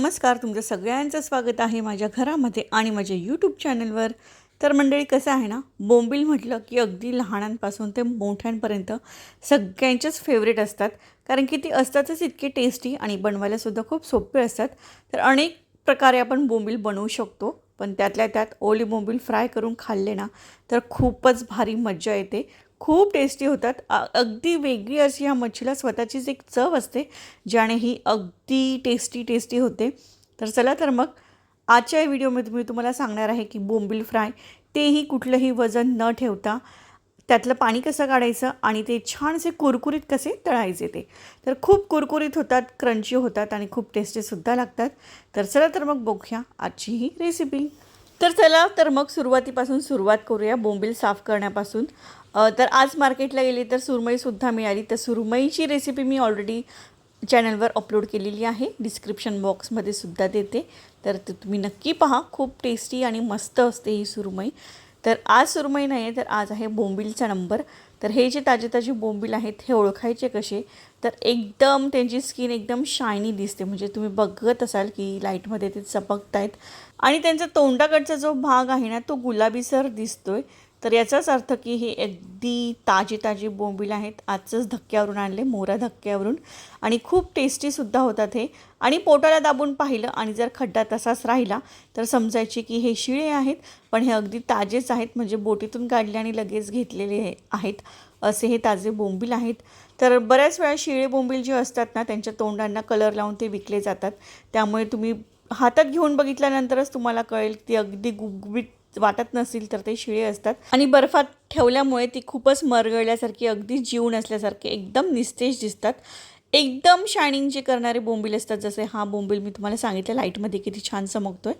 नमस्कार तुमचं सगळ्यांचं स्वागत आहे माझ्या घरामध्ये आणि माझ्या यूट्यूब चॅनलवर तर मंडळी कसं आहे ना बोंबील म्हटलं की अगदी लहानांपासून ते मोठ्यांपर्यंत सगळ्यांचेच फेवरेट असतात. कारण की ते असतातच इतके टेस्टी आणि बनवायलासुद्धा खूप सोपे असतात. तर अनेक प्रकारे आपण बोंबील बनवू शकतो पण त्यातल्या त्यात ओली बोंबील फ्राय करून खाल्ले ना तर खूपच भारी मज्जा येते. खूप टेस्टी होतात. अगदी वेगळी अशी ह्या मच्छीला स्वतःचीच एक चव असते ज्याने ही अगदी टेस्टी टेस्टी होते. तर चला तर मग आजच्या व्हिडिओमध्ये मी तुम्हाला सांगणार आहे की बोंबील फ्राय तेही कुठलंही वजन न ठेवता त्यातलं पाणी कसं काढायचं आणि ते छानसे कुरकुरीत कसे तळायचे ते. तर खूप कुरकुरीत होतात क्रंची होतात आणि खूप टेस्टीसुद्धा लागतात. तर चला तर मग बघूया आजची ही रेसिपी तर चला तर मग सुरुवातीपासून सुरुवात करूया बोंबील साफ करण्यापासून. तर आज मार्केटला गेली तर सुरमईसुद्धा मिळाली. तर सुरमईची रेसिपी मी ऑलरेडी चॅनलवर अपलोड केलेली आहे. डिस्क्रिप्शन बॉक्समध्ये सुद्धा देते. तर ते तुम्ही नक्की पहा. खूप टेस्टी आणि मस्त असते ही सुरमई. तर आज सुरमई नाही आहे तर आज आहे बोंबीलचा नंबर तर हे जे ताजे ताजे बोंबील आहेत हे ओळखायचे कसे? तर एकदम त्यांची स्किन एकदम शायनी दिसते. म्हणजे तुम्ही बघत असाल की लाईटमध्ये ते चपकत आहेत आणि त्यांचा तोंडाकडचा जो भाग आहे ना तो गुलाबीसर दिसतोय. तर याचाच अर्थ की हे अगदी ताजे ताजे बोंबील आहेत. आजचंच धक्क्यावरून आणले मोरा धक्क्यावरून. आणि खूप टेस्टीसुद्धा होतात हे. आणि पोटाला दाबून पाहिलं आणि जर खड्डा तसाच राहिला तर समजायचे की हे शिळे आहेत पण हे अगदी ताजेच आहेत. म्हणजे बोटीतून काढले आणि लगेच घेतलेले हे- आहेत. असे हे ताजे बोंबील आहेत. तर बऱ्याच वेळा शिळे बोंबील जे असतात ना त्यांच्या तोंडांना कलर लावून ते विकले जातात. त्यामुळे तुम्ही हातात घेऊन बघितल्यानंतरच तुम्हाला कळेल ती अगदी गुगबीत वाटत नसतील तर ते शिळे असतात. आणि बर्फात ठेवल्यामुळे ती खूपच मरगळल्यासारखी अगदी जीव नसल्यासारखे एकदम निस्तेज दिसतात. एकदम शायनिंग जे करणारे बोंबील असतात जसे हा बोंबील मी तुम्हाला सांगितलं लाईटमध्ये किती छान चमकतोय.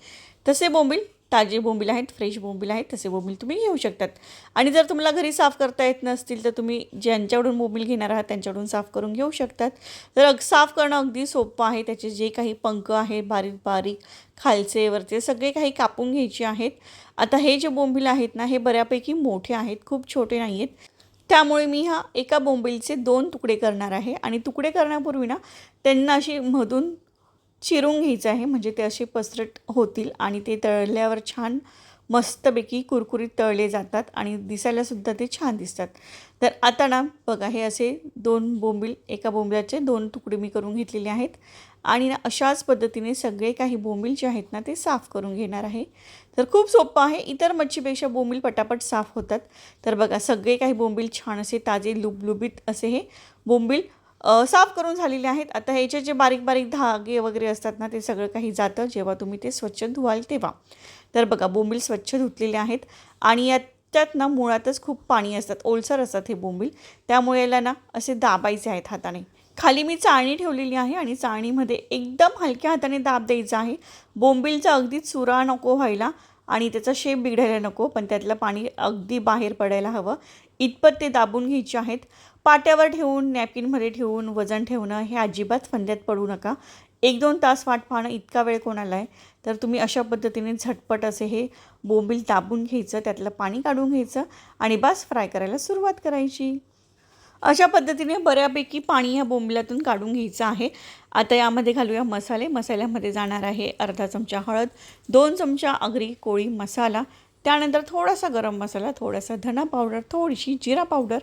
तसे बोंबील ताजे बोंबील आहेत फ्रेश बोंबील आहेत तसे बोंबील तुम्ही घेऊ शकतात. आणि जर तुम्हाला घरी साफ करता येत नसतील तर तुम्ही ज्यांच्याकडून बोंबील घेणार आहात त्यांच्याकडून साफ करून घेऊ शकतात. तर अग साफ करणं अगदी सोपं आहे. त्याचे जे काही पंख आहेत बारीक बारीक खालचे वरचे सगळे काही कापून घ्यायचे आहेत. आता हे जे बोंबील आहेत ना हे बऱ्यापैकी मोठे आहेत खूप छोटे नाही आहेत त्यामुळे मी हा एका बोंबीलचे दोन तुकडे करणार आहे. आणि तुकडे करण्यापूर्वी ना त्यांना अशी मधून चिरून घ्यायचं आहे. म्हणजे ते असे पसरट होतील आणि ते तळल्यावर छान मस्तपैकी कुरकुरीत तळले जातात आणि दिसायलासुद्धा ते छान दिसतात. तर आता ना बघा हे असे दोन बोंबील एका बोंबिलाचे दोन तुकडे मी करून घेतलेले आहेत. आणि ना अशाच पद्धतीने सगळे काही बोंबील जे आहेत ना ते साफ करून घेणार आहे. तर खूप सोपं आहे. इतर मच्छीपेक्षा बोंबील पटापट साफ होतात. तर बघा सगळे काही बोंबील छान असे ताजे लुबलुबीत असे हे बोंबील साफ करून झालेले आहेत. आता ह्याचे जे बारीक बारीक धागे वगैरे असतात ना ते सगळं काही जातं. जेव्हा तुम्ही ते स्वच्छ धुवाल तेव्हा. तर बघा बोंबील स्वच्छ धुतलेले आहेत. आणि याच्यात ना मुळातच खूप पाणी असतात. ओलसर असतात हे बोंबील. त्यामुळे याला ना असे दाबायचे आहेत हाताने. खाली मी चाळणी ठेवलेली आहे आणि चाळणीमध्ये एकदम हलक्या हाताने दाब द्यायचा आहे. बोंबीलचा अगदी चुरा नको व्हायला आणि त्याचा शेप बिघडायला नको पण त्यातलं पाणी अगदी बाहेर पडायला हवं. इतपत ते दाबून घ्यायचे आहेत. पाट्यावर ठेवून नॅपकिनमध्ये ठेवून वजन ठेवणं हे अजिबात फंद्यात पडू नका. एक दोन तास वाट पाहणं इतका वेळ कोणाला आहे? तर तुम्ही अशा पद्धतीने झटपट असे हे बोंबील दाबून घ्यायचं त्यातलं पाणी काढून घ्यायचं आणि बस फ्राय करायला सुरुवात करायची. अशा पद्धतीने बऱ्यापैकी पाणी ह्या बोंबल्यातून काढून घ्यायचं आहे. आता यामध्ये घालूया मसाले. मसाल्यामध्ये जाणार आहे अर्धा चमचा हळद दोन चमचा अगरी कोळी मसाला त्यानंतर थोडासा गरम मसाला थोडासा धना पावडर थोडीशी जिरा पावडर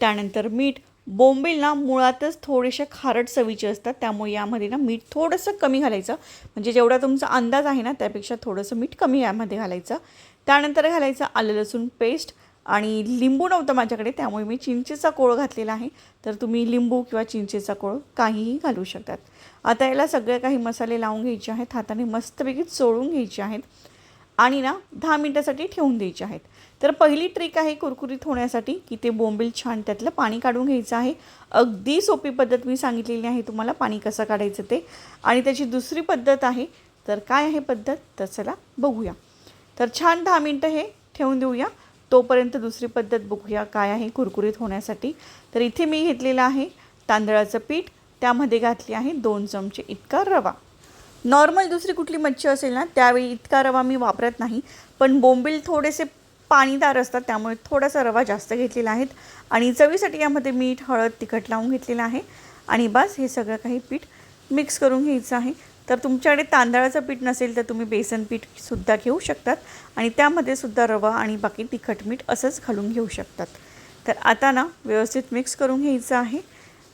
त्यानंतर मीठ. बोंबील ना मुळातच थोडेसे खारट चवीचे असतात त्यामुळे यामध्ये ना मीठ थोडंसं कमी घालायचं. म्हणजे जेवढा तुमचा अंदाज आहे ना त्यापेक्षा थोडंसं मीठ कमी यामध्ये घालायचं. त्यानंतर घालायचं आलं लसूण पेस्ट आणि लिंबू नव्हतं माझ्याकडे त्यामुळे मी चिंचेचा कोळ घातलेला आहे. तर तुम्ही लिंबू किंवा चिंचेचा कोळ काहीही घालू शकतात. आता याला सगळे काही मसाले लावून घ्यायचे आहेत हाताने मस्तपैकी चोळून घ्यायचे आहेत आणि ना दहा मिनटासाठी ठेवून द्यायचे आहेत. तर पहिली ट्रिक आहे कुरकुरीत होण्यासाठी की ते बोंबील छान त्यातलं पाणी काढून घ्यायचं आहे. अगदी सोपी पद्धत मी सांगितलेली आहे तुम्हाला पाणी कसं काढायचं ते. आणि त्याची दुसरी पद्धत आहे तर काय आहे पद्धत? तर चला बघूया. तर छान दहा मिनटं हे ठेवून देऊया. तोपर्यंत दुसरी पद्धत बघूया काय आहे कुरकुरीत होण्यासाठी. तर इथे मी घेतलेलं आहे तांदळाचं पीठ त्यामध्ये घातली आहे दोन चमचे इतका रवा. नॉर्मल दुसरी कुठली मच्छी असेल ना त्यावेळी इतका रवा मी वापरत नाही. पण बोंबील थोडेसे पाणीदार असतात त्यामुळे थोडासा रवा जास्त घेतलेला आहेत. आणि चवीसाठी यामध्ये मीठ हळद तिखट लावून घेतलेलं आहे. आणि बस हे सगळं काही पीठ मिक्स करून घ्यायचं आहे. तर तुमच्याकडे तांदळाचं पीठ नसेल तर तुम्ही बेसन पीठसुद्धा घेऊ शकतात. आणि त्यामध्ये सुद्धा रवा आणि बाकी तिखट मीठ असंच घालून घेऊ शकतात. तर आता ना व्यवस्थित मिक्स करून घ्यायचं आहे.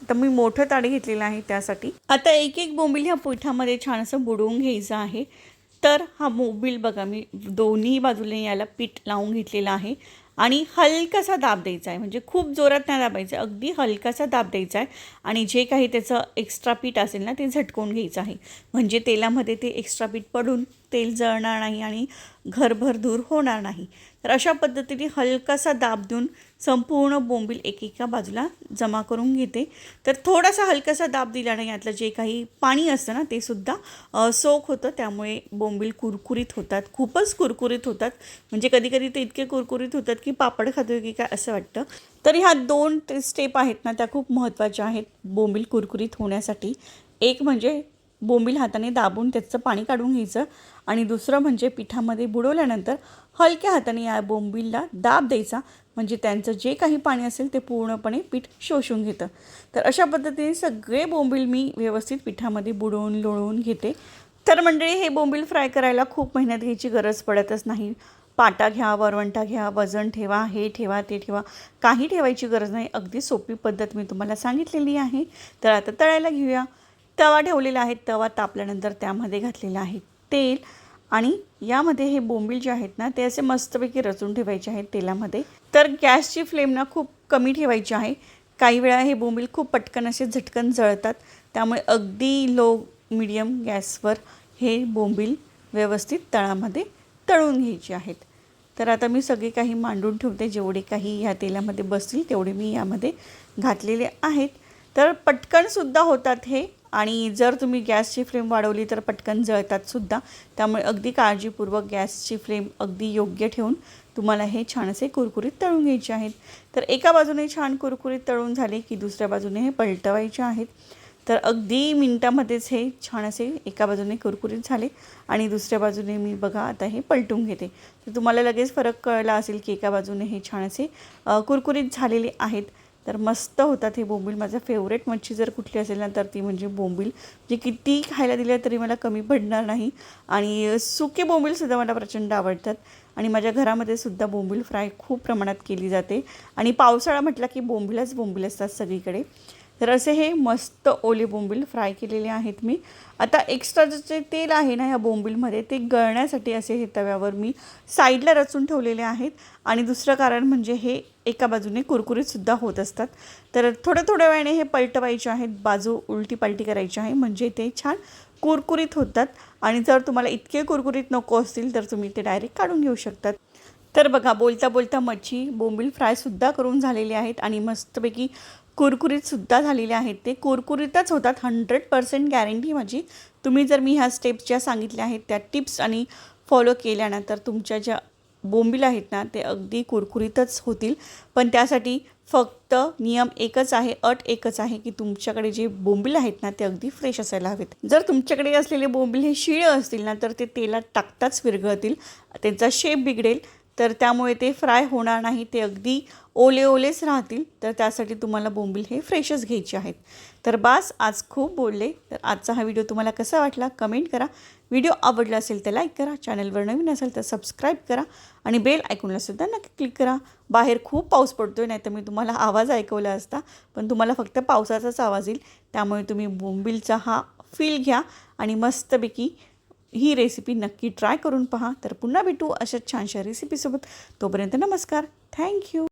आता मी मोठं ताडे घेतलेलं आहे त्यासाठी. आता एक एक बोंबील ह्या पिठामध्ये छान असं बुडवून घ्यायचं आहे. तर हा मोबिल बघा मी दोन्ही बाजूने याला पीठ लावून घेतलेला आहे. आणि हलकासा दाब द्यायचा आहे. म्हणजे खूप जोरात नाही दाबायचा. आहे अगदी हलकासा दाब द्यायचा आहे. आणि जे काही त्याचं एक्स्ट्रा पीठ असेल ना ते झटकून घ्यायचं आहे. म्हणजे तेलामध्ये ते एक्स्ट्रा पीठ पडून तेल जळणार नाही आणि घरभर दूर होणार नाही. तर अशा पद्धतीने हलकासा दाब देऊन संपूर्ण बोंबील एकेका बाजूला जमा करून घेते. तर थोडासा हलकासा दाब दिल्याने यातलं जे काही पाणी असतं ना ते सुद्धा सोक होतं. त्यामुळे बोंबील कुरकुरीत होतात. खूपच कुरकुरीत होतात. म्हणजे कधी कधी ते इतके कुरकुरीत होतात की पापड खातोय की काय असं वाटतं. तर ह्या दोन स्टेप आहेत ना त्या खूप महत्त्वाच्या आहेत बोंबील कुरकुरीत होण्यासाठी. एक म्हणजे बोंबील हाताने दाबून त्याचं पाणी काढून घ्यायचं आणि दुसरं म्हणजे पिठामध्ये बुडवल्यानंतर हलक्या हाताने या बोंबीलला दाब द्यायचा. म्हणजे त्यांचं जे काही पाणी असेल ते पूर्णपणे पीठ शोषून घेतं. तर अशा पद्धतीने सगळे बोंबील मी व्यवस्थित पिठामध्ये बुडवून लोळवून घेते. तर मंडळी हे बोंबील फ्राय करायला खूप मेहनत घ्यायची गरज पडतच नाही. पाटा घ्या वरवंटा घ्या वजन ठेवा हे ठेवा ते ठेवा काही ठेवायची गरज नाही. अगदी सोपी पद्धत मी तुम्हाला सांगितलेली आहे. तर आता तळायला घेऊया. तवा ठेवलेला आहे. तवा तापल्यानंतर त्यामध्ये घातलेलं आहे तेल. आणि यामध्ये हे बोंबील जे आहेत ना ते असे मस्तपैकी रचून ठेवायचे आहेत तेलामध्ये. तर गॅसची फ्लेम ना खूप कमी ठेवायची आहे. काही वेळा हे बोंबील खूप पटकन असे झटकन जळतात. त्यामुळे अगदी लो मिडियम गॅसवर हे बोंबील व्यवस्थित तळामध्ये तळून घ्यायचे आहेत. तर आता मी सगळे काही मांडून ठेवते. जेवढे काही ह्या तेलामध्ये बसतील तेवढे मी यामध्ये घातलेले आहेत. तर पटकनसुद्धा होतात हे. आणि जर तुम्ही गॅसची फ्लेम वाढवली तर पटकन जळतात सुद्धा. त्यामुळे अगदी काळजीपूर्वक गॅसची फ्लेम अगदी योग्य ठेवून तुम्हाला हे छान असे कुरकुरीत तळून घ्यायचे आहेत. तर एका बाजूने छान कुरकुरीत तळून झाले की दुसऱ्या बाजूने हे पलटवायचे आहेत. तर अगदी मिनटामध्येच हे छान असे एका बाजूने कुरकुरीत झाले आणि दुसऱ्या बाजूने मी बघा आता हे पलटून घेते. तर तुम्हाला लगेच फरक कळला असेल की एका बाजूने हे छान असे कुरकुरीत झालेले आहेत. तर मस्त होतात हे बोंबील. माझं फेवरेट मच्छी जर कुठली असेल ना तर ती म्हणजे बोंबील. जे किती खायला दिलं तरी मला कमी पडणार नाही. आणि सुके बोंबीलसुद्धा मला प्रचंड आवडतात. आणि माझ्या घरामध्ये सुद्धा बोंबील फ्राय खूप प्रमाणात केली जाते. आणि पावसाळा म्हटला की बोंबीलाच बोंबील असतात सगळीकडे. तर असे हे मस्त ओले बोंबील फ्राय केलेले आहेत मी. आता एक्स्ट्रा जे तेल आहे ना ह्या बोंबीलमध्ये ते गळण्यासाठी असे हे तव्यावर मी साईडला रचून ठेवलेले आहेत. आणि दुसरं कारण म्हणजे हे एका बाजूने कुरकुरीतसुद्धा होत असतात. तर थोड्या थोड्या वेळाने हे पलटवायचे आहेत बाजू उलटी पालटी करायची आहे म्हणजे ते छान कुरकुरीत होतात. आणि जर तुम्हाला इतके कुरकुरीत नको असतील तर तुम्ही ते डायरेक्ट काढून घेऊ शकतात. तर बघा बोलता बोलता मच्छी बोंबील फ्रायसुद्धा करून झालेले आहेत. आणि मस्तपैकी कुरकुरीतसुद्धा झालेले आहेत. ते कुरकुरीतच होतात. हंड्रेड पर्सेंट गॅरंटी माझी. तुम्ही जर मी ह्या स्टेप्स ज्या सांगितल्या आहेत त्या टिप्स आणि फॉलो केल्या ना तर तुमच्या ज्या बोंबील आहेत ना ते अगदी कुरकुरीतच होतील. पण त्यासाठी फक्त नियम एकच आहे अट एकच आहे की तुमच्याकडे जे बोंबील आहेत ना ते अगदी फ्रेश असायला हवेत. जर तुमच्याकडे असलेले बोंबील हे शिळे असतील ना तर ते तेलात टाकताच विरघळतील. त्यांचा शेप बिघडेल. तर त्यामुळे ते फ्राय होणार नाही ते अगदी ओले ओलेच राहतील. तर त्यासाठी तुम्हाला बोंबील हे फ्रेशच घ्यायचे आहेत. तर बास आज खूप बोलले. तर आजचा हा व्हिडिओ तुम्हाला कसा वाटला कमेंट करा. व्हिडिओ आवडला असेल तर लाईक करा. चॅनलवर नवीन असेल तर सबस्क्राईब करा. आणि बेल ऐकूनलासुद्धा नक्की क्लिक करा. बाहेर खूप पाऊस पडतो आहे नाही तर मी तुम्हाला आवाज ऐकवला असता. पण तुम्हाला फक्त पावसाचाच आवाज येईल. त्यामुळे तुम्ही बोंबीलचा हा फील घ्या आणि मस्तपैकी ही रेसिपी नक्की ट्राय करून पहा. तर पुन्हा भेटू अशा छानशा रेसिपीसोबत तोपर्यंत नमस्कार. थँक्यू